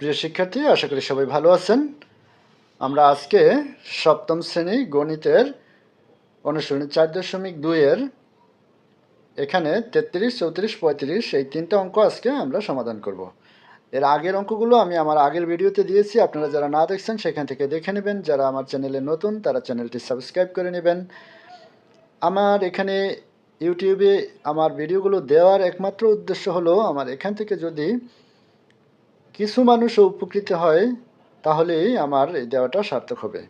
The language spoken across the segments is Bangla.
প্রিয় শিক্ষার্থী, আশা করি সবাই ভালো আছেন। আমরা আজকে সপ্তম শ্রেণি গণিতের অনুসরণী চার দশমিক দুইয়ের এখানে তেত্রিশ, চৌত্রিশ, পঁয়ত্রিশ এই তিনটা অঙ্ক আজকে আমরা সমাধান করব। এর আগের অঙ্কগুলো আমি আমার আগের ভিডিওতে দিয়েছি, আপনারা যারা না দেখছেন সেখান থেকে দেখে নেবেন। যারা আমার চ্যানেলে নতুন, তারা চ্যানেলটি সাবস্ক্রাইব করে নেবেন। আমার এখানে ইউটিউবে আমার ভিডিওগুলো দেওয়ার একমাত্র উদ্দেশ্য হলো, আমার এখান থেকে যদি কিছু মানুষ উপকৃত হয়, তাহলেই আমার এই দেওয়াটা সার্থক হবে।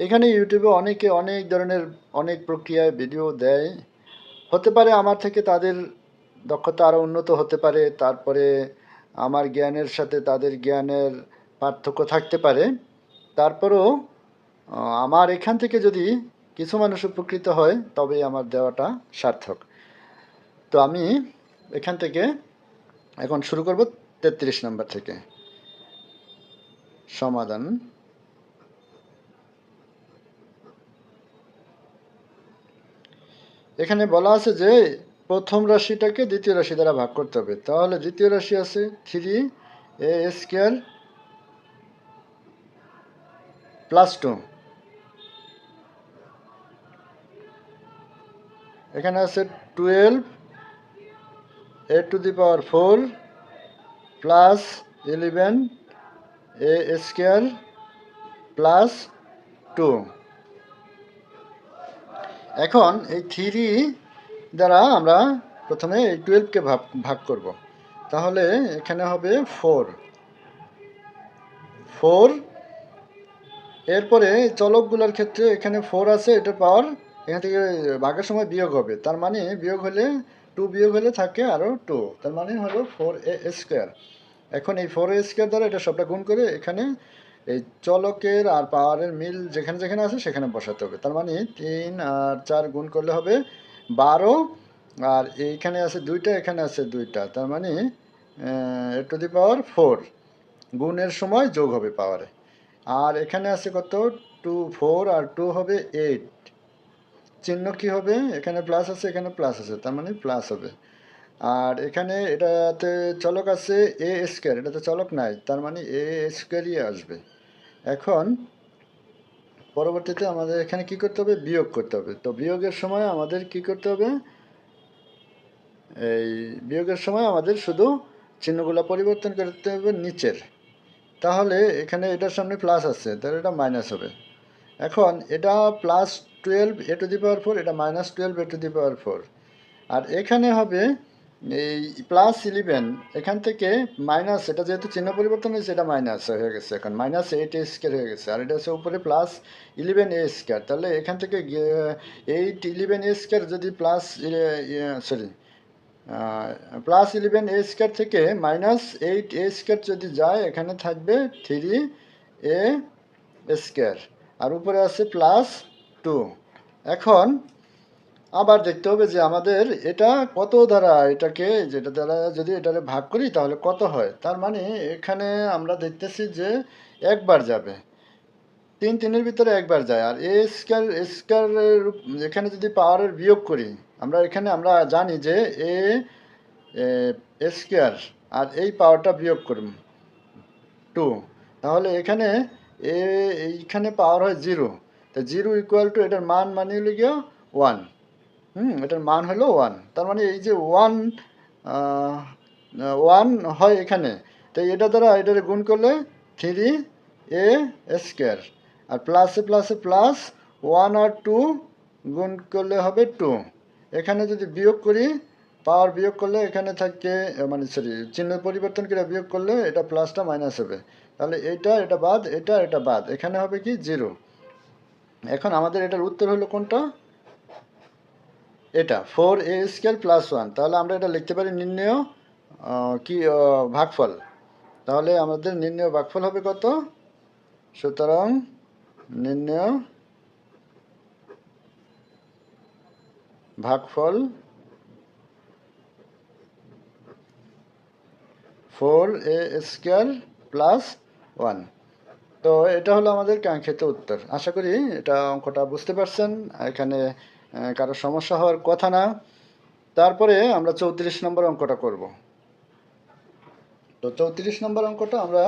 এখানে ইউটিউবে অনেকে অনেক ধরনের অনেক প্রক্রিয়ায় ভিডিও দেয়। হতে পারে আমার থেকে তাদের দক্ষতা আরও উন্নত হতে পারে, তারপরে আমার জ্ঞানের সাথে তাদের জ্ঞানের পার্থক্য থাকতে পারে। তারপরেও আমার এখান থেকে যদি কিছু মানুষ উপকৃত হয়, তবেই আমার দেওয়াটা সার্থক। তো আমি এখান থেকে এখন শুরু করব। তেত্রিশ নম্বর থেকে। সমাধান। এখানে বলা আছে যে, প্রথম রাশিটাকে দ্বিতীয় রাশি দ্বারা ভাগ করতে হবে। তাহলে দ্বিতীয় রাশি আছে three A square plus two. এখানে আছে twelve A to the power four plus eleven A square plus two এখন এই থ্রি দ্বারা আমরা প্রথমে এই টুয়েলভকে ভাগ ভাগ করব। তাহলে এখানে হবে ফোর ফোর এরপরে চলকগুলোর ক্ষেত্রে এখানে ফোর আছে এটার পাওয়ার এখান থেকে ভাগের সময় বিয়োগ হবে। তার মানে বিয়োগ হলে টু বিয়োগ হলে থাকে আরও টু তার মানে হলো ফোর এ স্কোয়ার এখন এই ফোর এ স্কোয়ার দ্বারা এটা সবটা গুণ করে এখানে এই চলকের আর পাওয়ারের মিল যেখানে যেখানে আছে সেখানে বসাতে হবে। তার মানে তিন আর চার গুণ করলে হবে বারো, আর এইখানে আছে দুইটা, এখানে আছে দুইটা, তার মানে এ টু দি পাওয়ার ফোর গুণের সময় যোগ হবে পাওয়ারে। আর এখানে আছে কত? টু ফোর আর টু হবে এইট চিহ্ন কি হবে? এখানে প্লাস আছে, এখানে প্লাস আছে, তার মানে প্লাস হবে। আর এখানে এটাতে চলক আছে এ স্কোয়ার এটাতে চলক নাই, তার মানে এ স্কোয়ারই আসবে। এখন পরবর্তীতে আমাদের এখানে কি করতে হবে? বিয়োগ করতে হবে। তো বিয়োগের সময় আমাদের কি করতে হবে? এই বিয়োগের সময় আমাদের শুধু চিহ্নগুলো পরিবর্তন করতে হবে নিচের। তাহলে এখানে এটার সামনে প্লাস আছে, তাহলে এটা মাইনাস হবে। এখন এটা plus twelve A to the power four এটা minus twelve A to the power four আর এখানে হবে এই প্লাস ইলেভেন এখান থেকে মাইনাস এটা যেহেতু চিহ্ন পরিবর্তন হয়েছে, এটা মাইনাস হয়ে গেছে এখন। মাইনাস এইট এ স্কোয়ার হয়ে গেছে। আর এটা হচ্ছে উপরে প্লাস ইলেভেন এ স্কোয়ার তাহলে এখান থেকে এইট ইলেভেন এ স্কোয়ার যদি plus sorry plus eleven A square থেকে মাইনাস এইট এ স্কোয়ার যদি যায়, এখানে থাকবে থ্রি এ স্কোয়ার আর উপরে আছে প্লাস টু এখন আবার দেখতে হবে যে আমাদের এটা কত দ্বারা এটাকে যেটা দ্বারা যদি এটারে ভাগ করি তাহলে কত হয়। তার মানে এখানে আমরা দেখতেছি যে একবার যাবে। তিন তিনের ভিতরে একবার যায়। আর এ স্কোয়ার, এ স্কোয়ারের এখানে যদি পাওয়ারের বিয়োগ করি, আমরা এখানে আমরা জানি যে এ স্কোয়ার আর এই পাওয়ারটা বিয়োগ করুন। টু। তাহলে এখানে এ, এইখানে পাওয়ার হয় জিরো। তো জিরো ইকুয়াল টু এটার মান মানে হলো গিয়ে ওয়ান হুম, এটার মান হলো ওয়ান তার মানে এই যে ওয়ান ওয়ান হয় এখানে। তো এটা দ্বারা এটারে গুণ করলে থ্রি এ স্কোয়ার আর প্লাসে প্লাসে প্লাস ওয়ান আর টু গুণ করলে হবে টু এখানে যদি বিয়োগ করি পাওয়ার বিয়োগ করলে এখানে থাকে মানে সরি চিহ্ন পরিবর্তন করে বিয়োগ করলে এটা প্লাসটা মাইনাস হবে। তাহলে এটা এটা বাদ, এটা এটা বাদ। এখানে হবে কি জিরো এখন আমাদের এটার উত্তর হলো কোনটা? এটা four A square plus one তাহলে আমরা এটা লিখতে পারি নির্ণয় কি ভাগফল। তাহলে আমাদের নির্ণয় ভাগফল হবে কত? সুতরাং নির্ণয় ভাগফল four A square plus one তো এটা হলো আমাদের কাঙ্ক্ষিত উত্তর। আশা করি এটা অঙ্কটা বুঝতে পারছেন। এখানে কারও সমস্যা হওয়ার কথা না। তারপরে আমরা চৌত্রিশ নম্বর অঙ্কটা করব। তো চৌত্রিশ নম্বর অঙ্কটা আমরা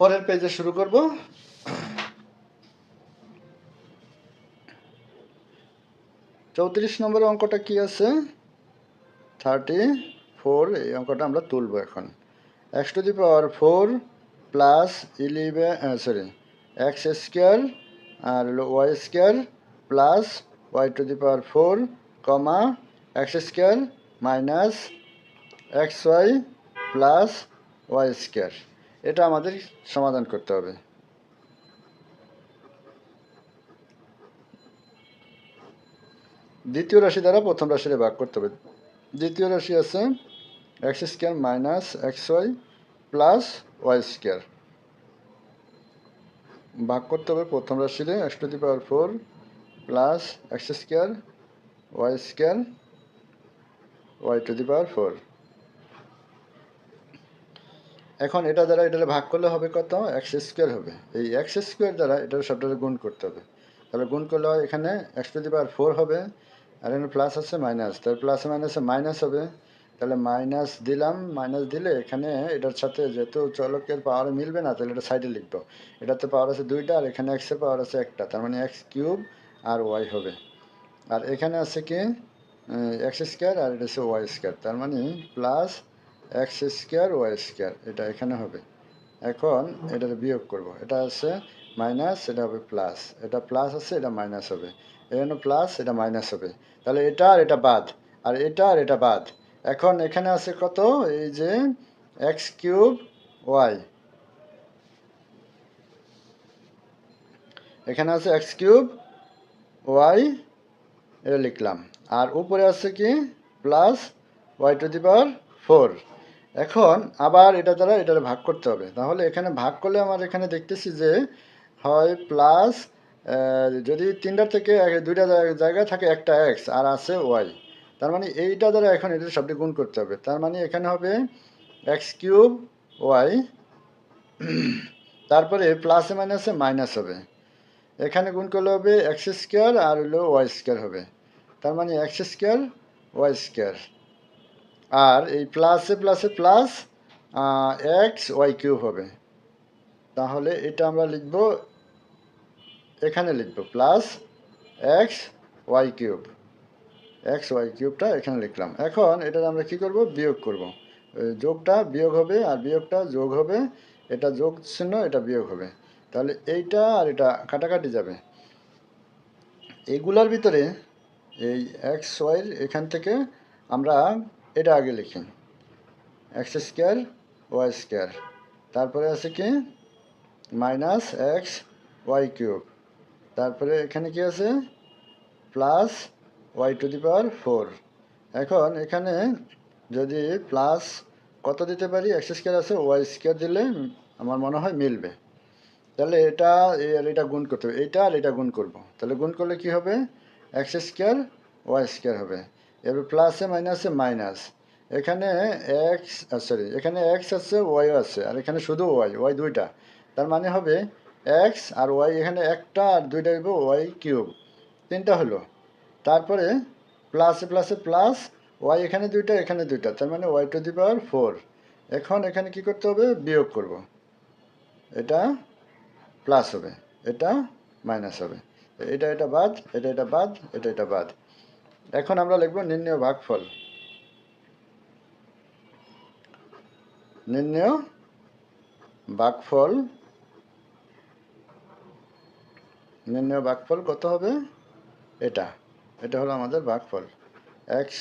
পরের পেজে শুরু করব। চৌত্রিশ নম্বর অঙ্কটা কি আছে? থার্টি ফোর, এই অঙ্কটা আমরা তুলব এখন। X to the power four plus eleven sorry X square R Y square plus Y to the power four comma X square minus X Y plus Y square. এটা আমাদের সমাধান করতে হবে। দ্বিতীয় রাশি দ্বারা প্রথম রাশিতে ভাগ করতে হবে। দ্বিতীয় রাশি আছে X square minus X Y plus Y square ভাগ করতে হবে প্রথম রাশিতে X to the power four plus X square Y square Y to the power four এখন এটা দ্বারা এটা ভাগ করলে হবে কত? এক্স স্কোয়ার হবে। এই এক্স স্কোয়ার দ্বারা এটার সবটাকে গুণ করতে হবে। তাহলে গুণ করলে এখানে X to the power four হবে, আর এখানে প্লাস আছে মাইনাস তাহলে প্লাসে মাইনাসে মাইনাস হবে। তাহলে মাইনাস দিলাম মাইনাস দিলে এখানে এটার সাথে যেহেতু চলকের পাওয়ার মিলবে না, তাহলে এটা সাইডে লিখব। এটাতে পাওয়ার আছে দুইটা আর এখানে এক্সের পাওয়ার আছে একটা, তার মানে এক্স কিউব আর ওয়াই হবে। আর এখানে আছে কি? এক্স স্কোয়ার আর এটা হচ্ছে ওয়াই স্কোয়ার তার মানে plus X square Y square এটা এখানে হবে। এখন এটার বিয়োগ করব, এটা আছে মাইনাস এটা হবে প্লাস এটা প্লাস আছে, এটা মাইনাস হবে। এখানে প্লাস এটা মাইনাস হবে। তাহলে এটা আর এটা বাদ, আর এটা আর এটা বাদ। এখন এখানে আছে কত? এই যে এক্স কিউব ওয়াই এখানে আছে এক্স কিউব ওয়াই এটা লিখলাম। আর উপরে আছে কি? Plus Y to the power four এখন আবার এটা দ্বারা এটা ভাগ করতে হবে। তাহলে এখানে ভাগ করলে আমার এখানে দেখতেছি যে হয় প্লাস যদি তিনটার থেকে দুইটা জায়গায় থাকে একটা এক্স আর আছে ওয়াই তার মানে এইটা দ্বারা এখন এটা সবটি গুণ করতে হবে। তার মানে এখানে হবে এক্স কিউব ওয়াই তারপরে প্লাসে মাইনাসে মাইনাস হবে। এখানে গুণ করলে হবে এক্স স্কোয়ার আর হলো ওয়াই স্কোয়ার হবে। তার মানে এক্স স্কোয়ার ওয়াই স্কোয়ার আর এই প্লাসে প্লাসে প্লাস এক্স ওয়াই কিউব হবে। তাহলে এটা আমরা লিখব, এখানে লিখব plus X Y cube. X Y কিউবটা এখানে লিখলাম। এখন এটা আমরা কি করব? বিয়োগ করব। যোগটা বিয়োগ হবে আর বিয়োগটা যোগ হবে। এটা যোগ চিহ্ন, এটা বিয়োগ হবে। তাহলে এইটা আর এটা কাটাকাটি যাবে। এগুলার ভিতরে এই এক্স ওয়াইয়ের এখান থেকে আমরা এটা আগে লিখি। এক্স স্কোয়ার ওয়াই স্কোয়ার তারপরে আছে কি? মাইনাস এক্স ওয়াই কিউব তারপরে এখানে কি আছে? Plus Y to the power four এখন এখানে যদি প্লাস কত দিতে পারি? এক্স স্কোয়ার আছে ওয়াই স্কোয়ার দিলে আমার মনে হয় মিলবে। তাহলে এটা আর এটা গুণ করতে হবে। এইটা আর এটা গুণ করব। তাহলে গুণ করলে কি হবে? এক্স স্কোয়ার ওয়াই স্কোয়ার হবে। এবার প্লাসে মাইনাসে মাইনাস এখানে এক্স সরি এখানে এক্স আছে ওয়াইও আছে। আর এখানে শুধু ওয়াই ওয়াই দুইটা। তার মানে হবে এক্স আর ওয়াই এখানে একটা আর দুইটা হইব ওয়াই কিউব। তিনটা হলো। তারপরে প্লাসে প্লাসে প্লাস ওয়াই এখানে দুইটা এখানে দুইটা, তার মানে Y to the power four এখন এখানে কি করতে হবে? বিয়োগ করব। এটা প্লাস হবে, এটা মাইনাস হবে। এটা এটা বাদ, এটা এটা বাদ, এটা এটা বাদ। এখন আমরা লিখব নির্ণয় ভাগফল। নির্ণয় ভাগফল নির্ণয় ভাগফল কত হবে? এটা। এটা হলো আমাদের ভাগফল। এক্স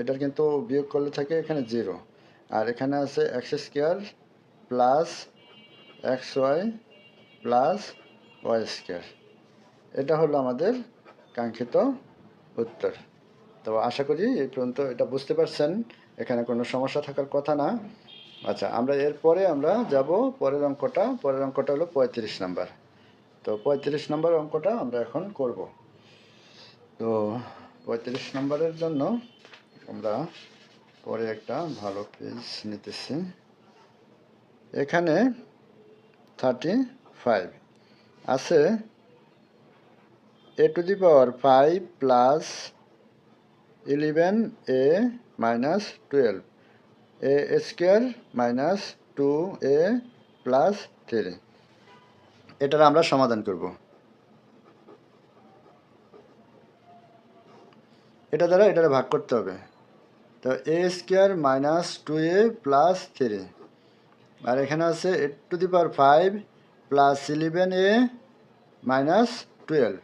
এটার কিন্তু বিয়োগ করলে থাকে এখানে জিরো আর এখানে আছে X square plus X Y plus Y square এটা হলো আমাদের কাঙ্ক্ষিত উত্তর। তো আশা করি এই পর্যন্ত এটা বুঝতে পারছেন। এখানে কোনো সমস্যা থাকার কথা না। আচ্ছা আমরা এরপরে আমরা যাব পরের অঙ্কটা। পরের অঙ্কটা হলো পঁয়ত্রিশ নাম্বার। তো পঁয়ত্রিশ নম্বর অঙ্কটা আমরা এখন করব। তো পঁয়ত্রিশ নম্বরের জন্য আমরা পরে একটা ভালো পেজ নিতেছি। এখানে থার্টি ফাইভ আছে। A to the power five plus eleven A minus twelve A square minus two A plus three এটার আমরা সমাধান করব। এটা দ্বারা এটারে ভাগ করতে হবে। তো A square minus two A plus three আর এখানে আছে A to the power five plus eleven A minus twelve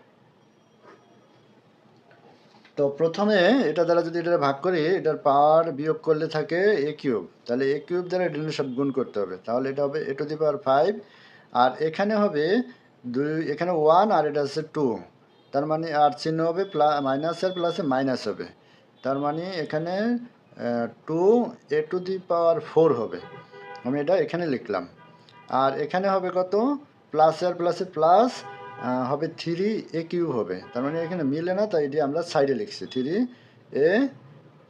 তো প্রথমে এটা দ্বারা যদি এটা ভাগ করি, এটার পাওয়ার বিয়োগ করলে থাকে এ কিউব তাহলে এ কিউব দ্বারা এটা সব গুণ করতে হবে। তাহলে এটা হবে এ টু দি পাওয়ার ফাইভ আর এখানে হবে দুই, এখানে ওয়ান আর এটা হচ্ছে টু তার মানে আর চিহ্ন হবে প্লাস মাইনাস আর প্লাসে মাইনাস হবে। তার মানে এখানে two a to the power four হবে। আমি এটা এখানে লিখলাম। আর এখানে হবে কত? প্লাস আর প্লাসে প্লাস হবে থ্রি এ কিউব হবে। তার মানে এখানে মিলে না, তাই এটি আমরা সাইডে লিখছি। থ্রি এ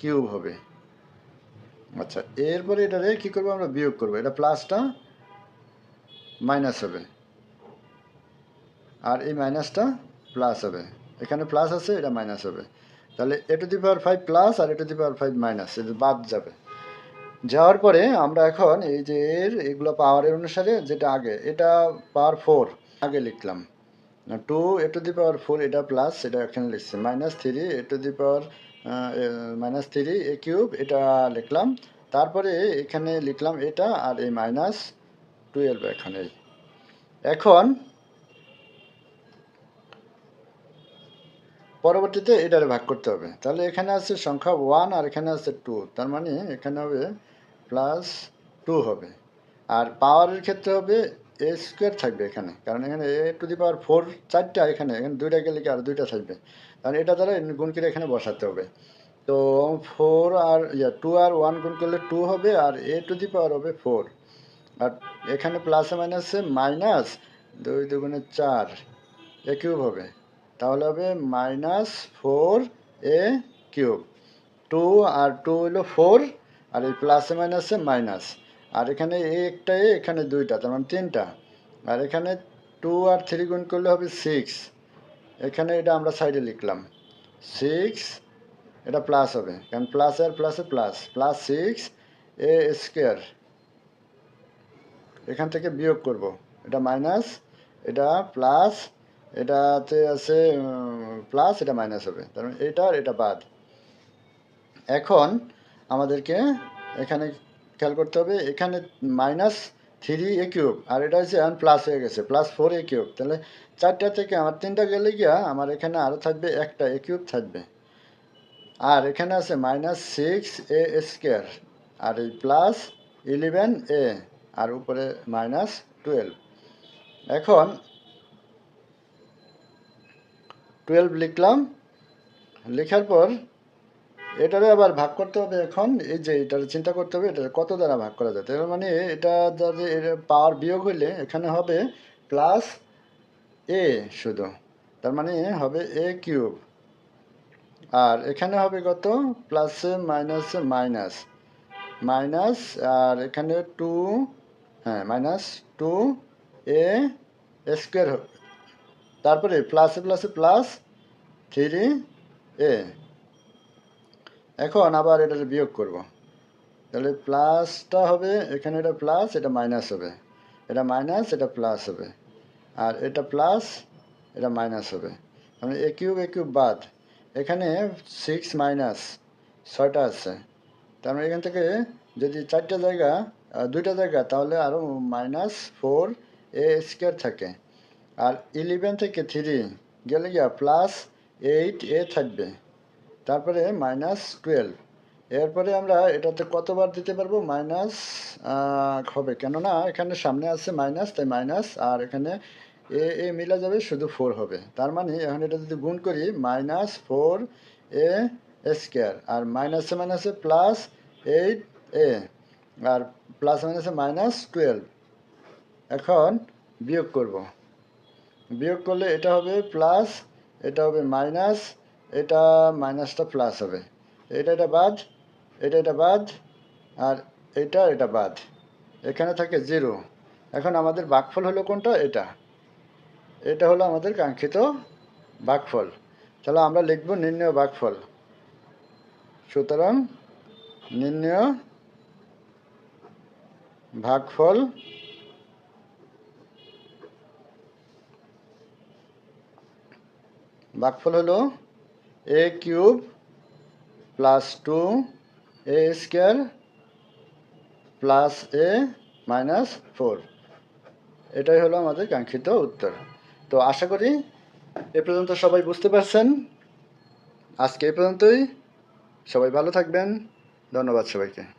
কিউব হবে। আচ্ছা এরপরে এটারে কী করব আমরা? বিয়োগ করব। এটা প্লাসটা মাইনাস হবে। আর এই মাইনাসটা প্লাস হবে। এখানে প্লাস আছে, এটা মাইনাস হবে। তাহলে a to the power five plus R a to the power five minus এটা বাদ যাবে। যাওয়ার পরে আমরা এখন এই যে এর, এগুলো পাওয়ারের অনুসারে যেটা আগে, এটা পাওয়ার ফোর আগে লিখলাম। Two a to the power four এটা প্লাস এটা এখানে লিখছি। Minus three a to the power minus three a cube এটা লিখলাম। তারপরে এখানে লিখলাম এটা আর এই মাইনাস টুয়েলভ এখানে এখন পরবর্তীতে এটারে ভাগ করতে হবে। তাহলে এখানে আছে সংখ্যা ওয়ান আর এখানে আছে টু তার মানে এখানে হবে প্লাস টু হবে। আর পাওয়ারের ক্ষেত্রে হবে এ স্কোয়ার থাকবে এখানে। কারণ এখানে এ টু দি পাওয়ার ফোর চারটা এখানে। এখানে দুইটা গেলে কি আর দুইটা থাকবে? কারণ এটা দ্বারা গুণ করে এখানে বসাতে হবে। তো ফোর আর ইয়া টু আর ওয়ান গুণ করলে টু হবে আর এ টু দি পাওয়ার হবে ফোর আর এখানে প্লাসে মাইনাসে মাইনাস দুই দুগুণে চার। এ কিউব হবে। তাহলে হবে minus four a cube. Two R two হলো ফোর, আর এই প্লাসে মাইনাসে মাইনাস আর এখানে একটা, এ এখানে দুইটা, তার মানে তিনটা। আর এখানে টু আর থ্রি গুণ করলে হবে সিক্স এখানে এটা আমরা সাইডে লিখলাম। সিক্স এটা প্লাস হবে। কারণ প্লাস আর প্লাসে plus plus six a square এখান থেকে বিয়োগ করব। এটা মাইনাস এটা প্লাস এটাতে আছে প্লাস এটা মাইনাস হবে। তার মানে এটা আর এটা বাদ। এখন আমাদেরকে এখানে খেয়াল করতে হবে, এখানে মাইনাস থ্রি এ কিউব আর এটা হচ্ছে এখন প্লাস হয়ে গেছে প্লাস ফোর এ কিউব তাহলে চারটা থেকে আমার তিনটা গেলে গিয়া আমার এখানে আরও থাকবে একটা এ কিউব থাকবে। আর এখানে আছে মাইনাস সিক্স এ স্কোয়ার আর এই প্লাস ইলেভেন এ আর উপরে মাইনাস টুয়েলভ এখন টুয়েলভ লিখলাম। লেখার পর এটারে আবার ভাগ করতে হবে এখন। এই যে এটার চিন্তা করতে হবে এটা কত দ্বারা ভাগ করা যায়? তার মানে এটা যাতে পাওয়ার বিয়োগ হইলে এখানে হবে প্লাস এ শুধু। তার মানে হবে এ কিউব। আর এখানে হবে কত? প্লাসে মাইনাসে মাইনাস মাইনাস আর এখানে টু হ্যাঁ মাইনাস টু এ স্কোয়ার তারপরে প্লাসে প্লাসে প্লাস থ্রি এ এখন আবার এটা বিয়োগ করব। তাহলে প্লাসটা হবে, এখানে এটা প্লাস এটা মাইনাস হবে। এটা মাইনাস এটা প্লাস হবে। আর এটা প্লাস এটা মাইনাস হবে। মানে এ কিউব এ কিউব বাদ। এখানে সিক্স মাইনাস ছয়টা আছে। তার মানে এখান থেকে যদি চারটা জায়গা দুইটা জায়গা, তাহলে আরও মাইনাস ফোর এ স্কোয়ার থাকে। আর ইলেভেন থেকে থ্রি গেলে গিয়া প্লাস এইট এ থাকবে। তারপরে মাইনাস টুয়েলভ এরপরে আমরা এটাতে কতবার দিতে পারব? মাইনাস হবে। কেননা এখানে সামনে আছে মাইনাস তাই মাইনাস আর এখানে এ এ মিলা যাবে, শুধু ফোর হবে। তার মানে এখন এটা যদি গুণ করি মাইনাস ফোর এ স্কোয়ার আর মাইনাসে মাইনাসে প্লাস এইট এ, আর প্লাস মাইনাসে মাইনাস টুয়েলভ এখন বিয়োগ করব। বিয়োগ করলে এটা হবে প্লাস এটা হবে মাইনাস এটা মাইনাসটা প্লাস হবে। এটা এটা বাদ, এটা এটা বাদ, আর এটা এটা বাদ। এখানে থাকে জিরো এখন আমাদের বাকফল হলো কোনটা? এটা। এটা হলো আমাদের কাঙ্ক্ষিত বাকফল। তাহলে আমরা লিখব নির্ণয় বাকফল। সুতরাং নির্ণয় ভাগফল ভাগফল হলো a cube plus two a square plus a minus four এটাই হলো আমাদের কাঙ্ক্ষিত উত্তর। তো আশা করি এ পর্যন্ত সবাই বুঝতে পারছেন। আজকে এ পর্যন্তই। সবাই ভালো থাকবেন। ধন্যবাদ সবাইকে।